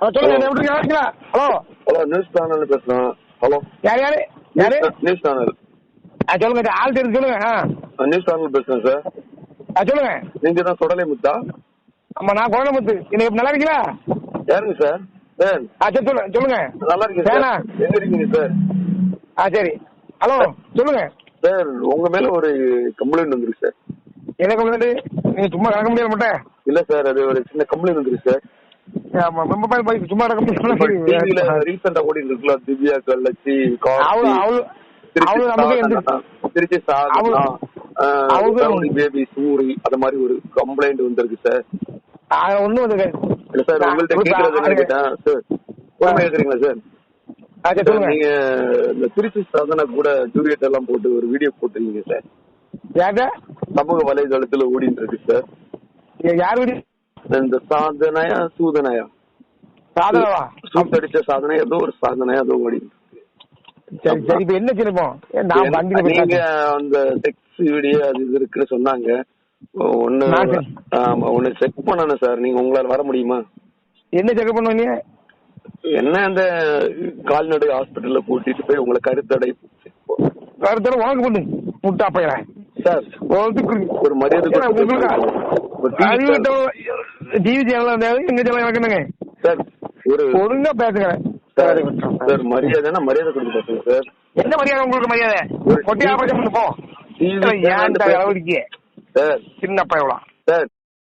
சொல்லுங்க என்ன எப்படி இருக்கீங்களா ஹலோ. ஹலோ நியூஸ் சேனல் பேசுறேன். ஹலோ. யார் யாரு? யாரு? நியூஸ் சேனல் ஆ சொல்லுங்க ஆள் தெரிஞ்சு சொல்லுங்க நியூஸ் சேனல் பேசுறேன் சார். ஆ சொல்லுங்க. நீங்க தான் தொடலை முத்தா ஆமா நான் குழந்தைமுத்து இன்னைக்கு நல்லா இருக்கீங்களா? யாருங்க சார்? சார். ஆ சரி சொல்லுங்க சொல்லுங்க. நல்லா இருக்கீங்க சார். எங்க இருக்கீங்க சார்? ஆ சரி. ஹலோ சொல்லுங்க. சார் உங்க மேல ஒரு கம்ப்ளைண்ட் வந்துருக்கு சார். எனக்கு வந்து நீங்க சும்மா நடக்க முடியாது மாட்டேன் இல்ல சார் அது ஒரு சின்ன கம்ப்ளைண்ட் வந்துருக்கு சார். சும்மா ரீசெண்டா ஓடி இருக்குல்ல திவ்யா எந்த திருச்சி சாதனா. பேபி சூரி அது மாதிரி ஒரு கம்ப்ளைண்ட் வந்திருக்கு சார் ஒன்றும் வந்து இல்ல சார் உங்கள்ட்ட கேக்குறது என்ன கேட்டேன் சார் பொறுமையா இருக்கிறீங்களா சார் நீங்க இந்த திருச்சி சாதனா கூட ஜூலியட் எல்லாம் போட்டு ஒரு வீடியோ போட்டிருக்கீங்க சார் சமூக வலைதளத்துல ஓடிட்டு இருக்கு சார் யார் வீடு? இந்த சாதனையா சூதனையா? சாதனவா? சூத்தடிச்ச சாதனை ஏதோ ஒரு சாதனையா ஏதோ ஓடி சரி சரி இப்ப என்ன சின்னப்போம் நான் வண்டியில நீங்க. அந்த டெக்ஸ் வீடியோ அது இது இருக்குன்னு சொன்னாங்க. ஒண்ணு. ஆமா ஒண்ணு செக் பண்ணணும் சார் நீங்க உங்களால வர முடியுமா? என்ன செக் பண்ணுவீங்க? என்ன அந்த கால்நடை ஹாஸ்பிட்டல்ல கூட்டிட்டு போய் உங்களை கருத்தடை கருத்தர உனக்கு பண்ணு முட்டா பையன். சார் ஒரு மரியாதை டிவி சேனல் எங்க சேனல் எனக்கு என்னங்க சார் ஒரு ஒழுங்கா பேசுங்க. சார் சார் மரியாதைன்னா மரியாதை கொடுத்து பேசுங்க சார். என்ன மரியாதை உங்களுக்கு மரியாதை? பொட்டி ஆபரேஷன் பண்ணு போ. ஏன் அளவுக்கு சார். சின்ன பையவளா சார்